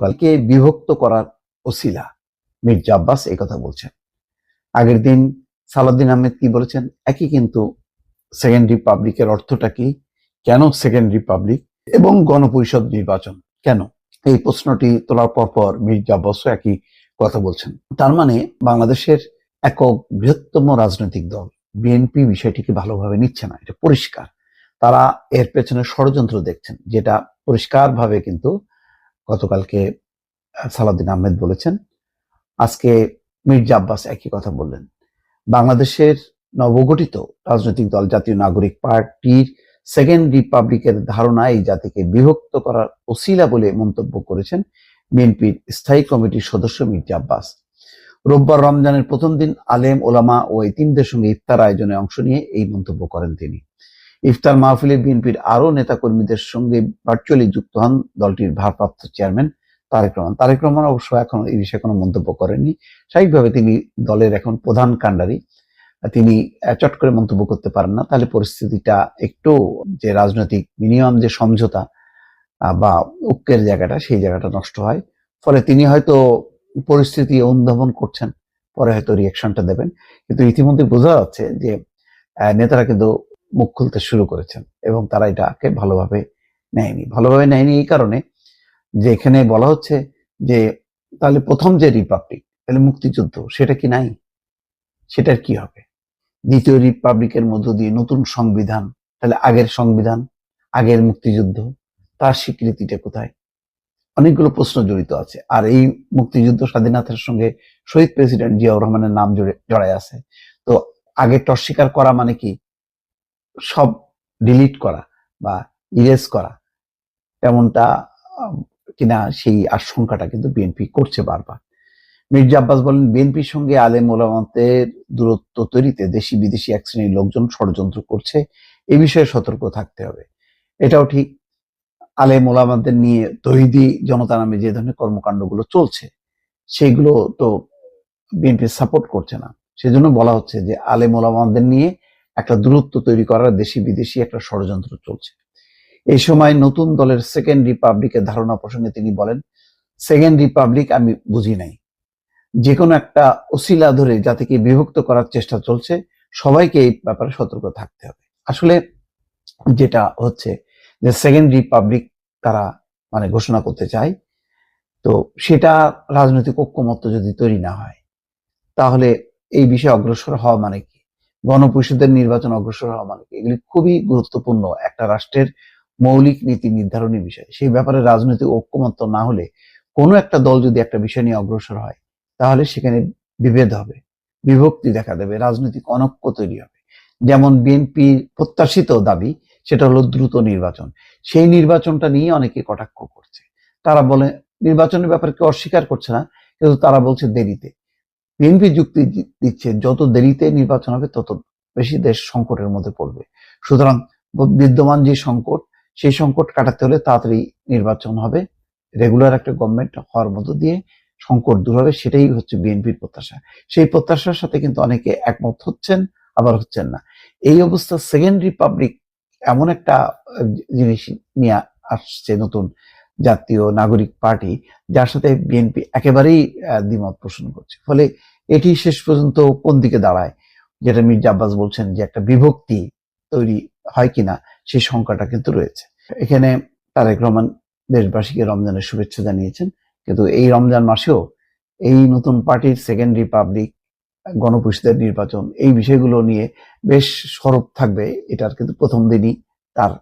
কালকে বিভক্ত করার ওসিলা মির্জা আব্বাস এই কথা বলছেন। আগের দিন সালাউদ্দিন আহমেদ কি বলেছেন? একই কিন্তু সেকেন্ড রিপাবলিকের অর্থটা কি? কেন সেকেন্ড রিপাবলিক এবং গণপরিষদ নির্বাচন কেন? এই প্রশ্নটি তোলার পর পর মির্জা আব্বাসও একই কথা বলছেন। তার মানে বাংলাদেশের একক বৃহত্তম রাজনৈতিক দল বিএনপি বিষয়টিকে ভালোভাবে নিচ্ছে না, এটা পরিষ্কার। তারা এর পেছনে ষড়যন্ত্র দেখছেন, যেটা পরিষ্কারভাবে কিন্তু গতকালকে সালাউদ্দিন আহমেদ বলেছেন। আজকে মির্জা আব্বাস একই কথা বললেন। বাংলাদেশের নবগঠিত রাজনৈতিক দল জাতীয় নাগরিক পার্টির সেকেন্ড রিপাবলিকের ধারণা এই জাতিকে বিভক্ত করার ওসিলা বলে মন্তব্য করেছেন বিএনপির স্থায়ী কমিটির সদস্য মির্জা আব্বাস। রোববার রমজানের প্রথম দিন আলেম ওলামা ও এতিমদের সঙ্গে ইফতার আয়োজনে অংশ নিয়ে এই মন্তব্য করেন তিনি। ইফতার মাহফিলে বিএনপির আরও নেতাকর্মীদের সঙ্গে ভার্চুয়ালি যুক্ত হন দলটির ভারপ্রাপ্ত চেয়ারম্যান তারেক রহমান। তারেক রহমান অবশ্য এখন এই বিষয়ে কোনো মন্তব্য করেননি। স্বাভাবিকভাবে তিনি দলের এখন প্রধান কাণ্ডারি। তিনি চট করে মন্তব্য করতে পারেন না। তাহলে পরিস্থিতিটা একটু যে রাজনৈতিক মিনিমাম যে সমঝোতা বা ঐক্যের জায়গাটা, সেই জায়গাটা নষ্ট হয়। ফলে তিনি হয়তো পরিস্থিতি অনুধাবন করছেন, পরে হয়তো রিয়াকশনটা দেবেন। কিন্তু ইতিমধ্যে বোঝা যাচ্ছে যে নেতারা কিন্তু মুখ খুলতে শুরু করেছেন এবং তারা এটাকে ভালোভাবে নেয়নি। ভালোভাবে নেয়নি এই কারণে যে এখানে বলা হচ্ছে যে তাহলে প্রথম যে রিপাবলিক, তাহলে মুক্তিযুদ্ধ, সেটা কি নাই? সেটার কি হবে? দ্বিতীয় রিপাবলিকের মধ্য দিয়ে নতুন সংবিধান, তাহলে আগের সংবিধান, আগের মুক্তিযুদ্ধ, তার স্বীকৃতিটা কোথায়? অনেকগুলো প্রশ্ন জড়িত আছে। আর এই মুক্তিযুদ্ধ স্বাধীনতার সঙ্গে শহীদ প্রেসিডেন্ট জিয়াউর রহমানের নাম জড়ে জড়ায় আছে। তো আগে অস্বীকার করা মানে কি? সব ডিলিট করা বা ইরেজ করা। তেমনটা কিনা সেই আশঙ্কাটা কিন্তু বিএনপি করছে বারবার। মির্জা আব্বাস বলেন বিএনপির সঙ্গে আলেম ওলামাতের দূরত্ব তৈরিতে দেশি বিদেশি এক শ্রেণির লোকজন ষড়যন্ত্র করছে, এ বিষয়ে সতর্ক থাকতে হবে। এটাও ঠিক, আলেম ওলামাদের নিয়ে তহিদি জনতা নামে যে ধরনের কর্মকাণ্ডগুলো চলছে, সেগুলো তো বিএনপি সাপোর্ট করছে না। সেজন্য বলা হচ্ছে যে, আলেম ওলামাদের নিয়ে একটা দূরত্ব তৈরি করার দেশি বিদেশি একটা ষড়যন্ত্র চলছে। এই সময় নতুন দলের সেকেন্ড রিপাবলিকের ধারণা প্রসঙ্গে তিনি বলেন সেকেন্ড রিপাবলিক আমি বুঝি নাই। যে কোনো একটা অশিলা ধরে জাতিকে বিভক্ত করার চেষ্টা চলছে, সবাইকে এই ব্যাপারে সতর্ক থাকতে হবে। আসলে যেটা হচ্ছে যে সেকেন্ড রিপাবলিক তারা মানে ঘোষণা করতে চায়, তো সেটা রাজনৈতিক ঐক্যমত্য যদি তৈরি না হয়, তাহলে এই বিষয়ে অগ্রসর হওয়া মানে কি? গণপরিষদের নির্বাচন অগ্রসর হওয়া মানে এগুলি খুবই গুরুত্বপূর্ণ একটা রাষ্ট্রের মৌলিক নীতি নির্ধারণী বিষয়। সেই ব্যাপারে রাজনৈতিক ঐক্যমত্য না হলে কোনো একটা দল যদি একটা বিষয় নিয়ে অগ্রসর হয়, তাহলে সেখানে বিভেদ হবে, বিভক্তি দেখা দেবে, রাজনৈতিক অনক্য তৈরি হবে। যেমন বিএনপি প্রত্যাশিত দাবি, সেটা হলো দ্রুত নির্বাচন। সেই নির্বাচনটা নিয়ে অনেকে কটাক্ষ করছে। তারা বলে, নির্বাচনের ব্যাপারে কেউ অস্বীকার করছে না, কিন্তু তারা বলছে দেরিতে। বিএনপি যুক্তি দিচ্ছে, যত দেরিতে নির্বাচন হবে তত বেশি দেশ সংকটের মধ্যে পড়বে। সুতরাং বিদ্যমান যে সংকট, সেই সংকট কাটাতে হলে তাড়াতাড়ি নির্বাচন হবে, রেগুলার একটা গভর্নমেন্ট হওয়ার মধ্য দিয়ে সংকট দূর হবে, সেটাই হচ্ছে বিএনপির প্রত্যাশা। সেই প্রত্যাশার সাথে কিন্তু অনেকে একমত হচ্ছেন, আবার হচ্ছেন না। এই অবস্থা সেকেন্ড রিপাবলিক এমন একটা জিনিস নিয়ে আসছে নতুন জাতীয় নাগরিক পার্টি, যার সাথে বিএনপি একেবারেই দ্বিমত পোষণ করছে। ফলে এটি শেষ পর্যন্ত কোন দিকে দাঁড়ায়? যেটা মির্জা আব্বাস বলছেন যে একটা বিভক্তি তৈরি হয় কিনা, সেই সংখ্যাটা কিন্তু রয়েছে। এখানে তারেক রহমান দেশবাসীকে রমজানের শুভেচ্ছা জানিয়েছেন, কিন্তু এই রমজান মাসেও এই নতুন পার্টির সেকেন্ড রিপাবলিক গণপরিষদের নির্বাচন, এই বিষয়গুলো নিয়ে বেশ সরব থাকবে, এটার কিন্তু প্রথম দিনই তার